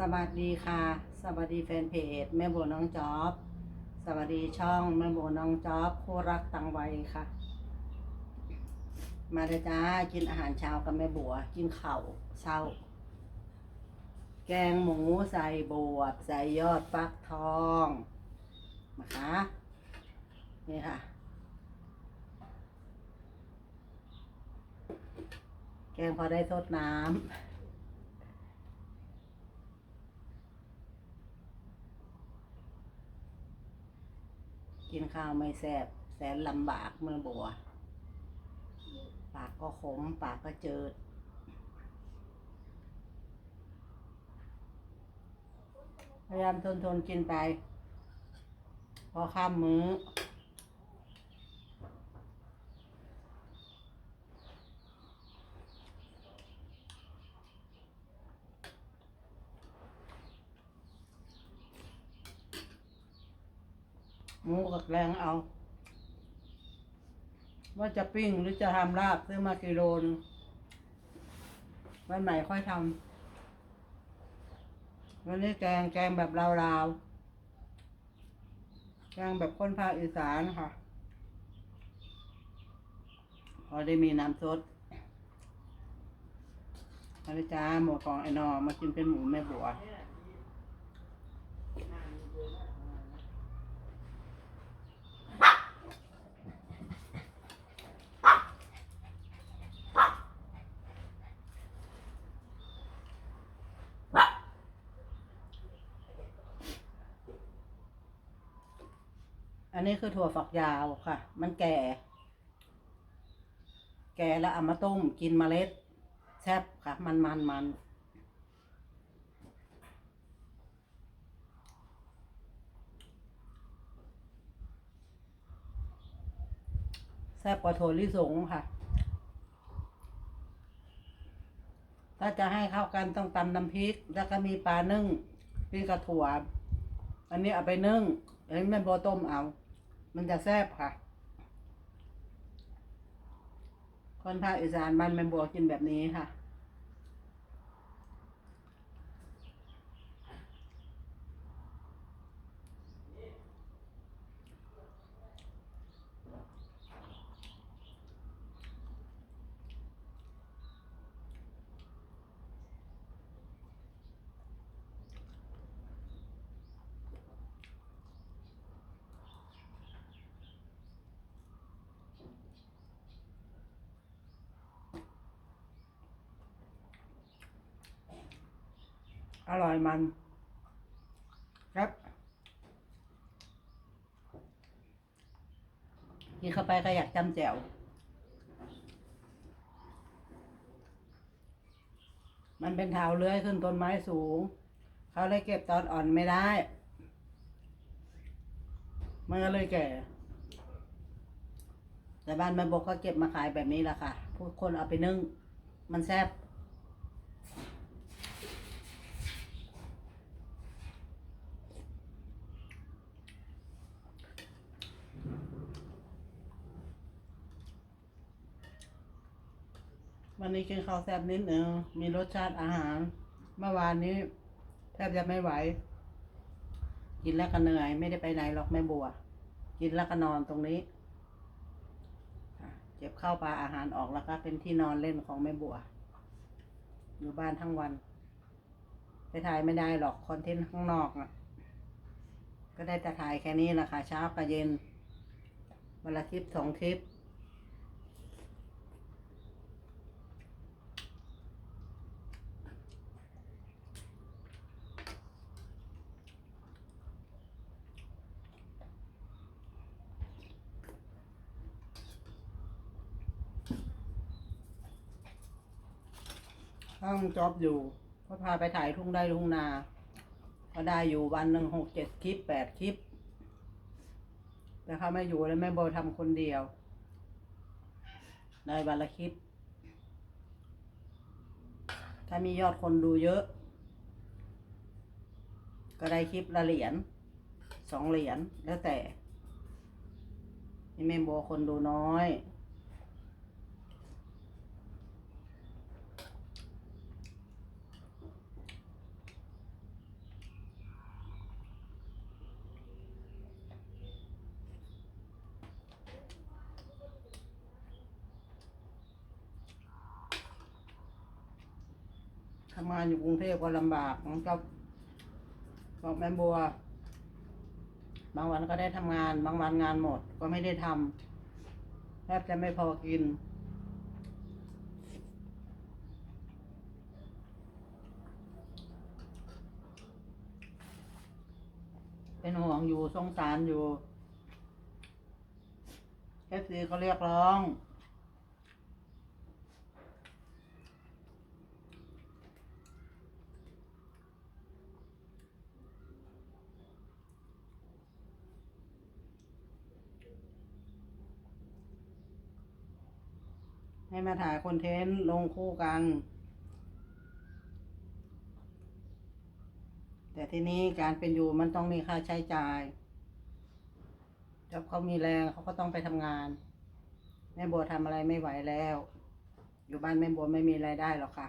สวัสดีค่ะ สวัสดีแฟนเพจแม่บัวน้องจ๊อบ สวัสดีช่องแม่บัวน้องจ๊อบคู่รักตังไวค่ะ มาเลยจ้ากินอาหารเช้ากับแม่บัว กินข้าวเช้า แกงหมูใส่บวบใส่ยอดฟักทองนะคะนี่ค่ะ แกงพอได้ทดน้ำ กินข้าวไม่แซ่บแสนลำบากเมื่อบัว ปากก็ขม ปากก็เจิดพยายามทนทนๆกินไป พอข้ามมื้อ หมูกับแรงเอา ว่าจะปิ้งหรือจะทำลาบซื้อมากิโลนงวันใหม่ค่อยทำวันนี้แกงแกงแบบลาวๆแกงแบบคนภาคอีสานค่ะ พอได้มีน้ำซดมาเลยจ้าหมูของไอ้นอมากินเป็นหมูแม่บัว อันนี้คือถั่วฝักยาวค่ะ มันแก่ แก่แล้วเอามาต้มกินเมล็ด แซ่บค่ะ มันมันมันแซ่บกว่าถั่วลิสงค่ะ ถ้าจะให้เข้ากันต้องตำน้ำพริก แล้วก็มีปลานึ่งพริกกระถั่ว อันนี้เอาไปนึ่งอันนี้ไม่โบต้มเอา มันจะแซ่บค่ะ คนภาคอีสานบ้านแม่บัวกินแบบนี้ค่ะ อร่อยมันครับกินเข้าไปก็อยากจำแจ่วมันเป็นเท้าเลื้อยขึ้นต้นไม้สูง เขาเลยเก็บตอนอ่อนไม่ได้ มันก็เลยแก่ แต่บ้านแม่บกก็เก็บมาขายแบบนี้แหละค่ะ ผู้คนเอาไปนึ่ง มันแซ่บ วันนี้กินข้าวแซ่บนิดหนึ่งมีรสชาติอาหาร เมื่อวานนี้ แทบจะไม่ไหว กินแล้วก็เหนื่อย ไม่ได้ไปไหนหรอกแม่บัว กินแล้วก็นอนตรงนี้เก็บข้าวปลาอาหารออกแล้วก็เป็นที่นอนเล่นของแม่บัว อยู่บ้านทั้งวัน ไปถ่ายไม่ได้หรอกคอนเทนต์ข้างนอกอะ ก็ได้แต่ถ่ายแค่นี้แหละค่ะเช้ากับเย็นวันละคลิปสองคลิป ต้องจอบอยู่ก็พาไปถ่ายทุ่งได้ทุ่งนา ก็ได้อยู่วันหนึ่งหกเจ็ดคลิปแปดคลิป แต่เขาไม่อยู่แล้วแม่โบทำคนเดียว ได้วันละคลิป ถ้ามียอดคนดูเยอะ ก็ได้คลิปละเหรียญสองเหรียญแล้วแต่นี่แม่โบคนดูน้อย ทำงานอยู่กรุงเทพก็ลำบากมันก็บอกแม่บัว บางวันก็ได้ทำงาน บางวันงานหมดก็ไม่ได้ทำแทบจะไม่พอกิน เป็นห่วงอยู่สงสารอยู่เอฟซีเขาเรียกร้อง ให้มาถ่ายคอนเทนต์ลงคู่กัน แต่ทีนี้การเป็นอยู่มันต้องมีค่าใช้จ่ายถ้าเขามีแรงเขาก็ต้องไปทำงาน แม่บัวทำอะไรไม่ไหวแล้ว อยู่บ้านแม่บัวไม่มีรายได้หรอกค่ะ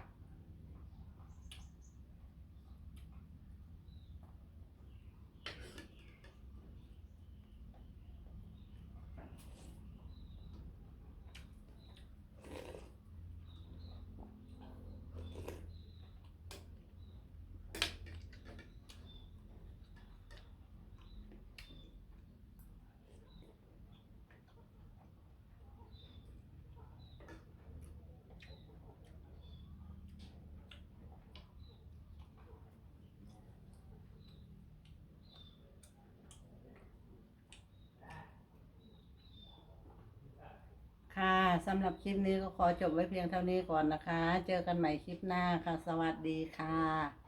ค่ะสำหรับคลิปนี้ก็ขอจบไว้เพียงเท่านี้ก่อนนะคะ เจอกันใหม่คลิปหน้าค่ะ สวัสดีค่ะ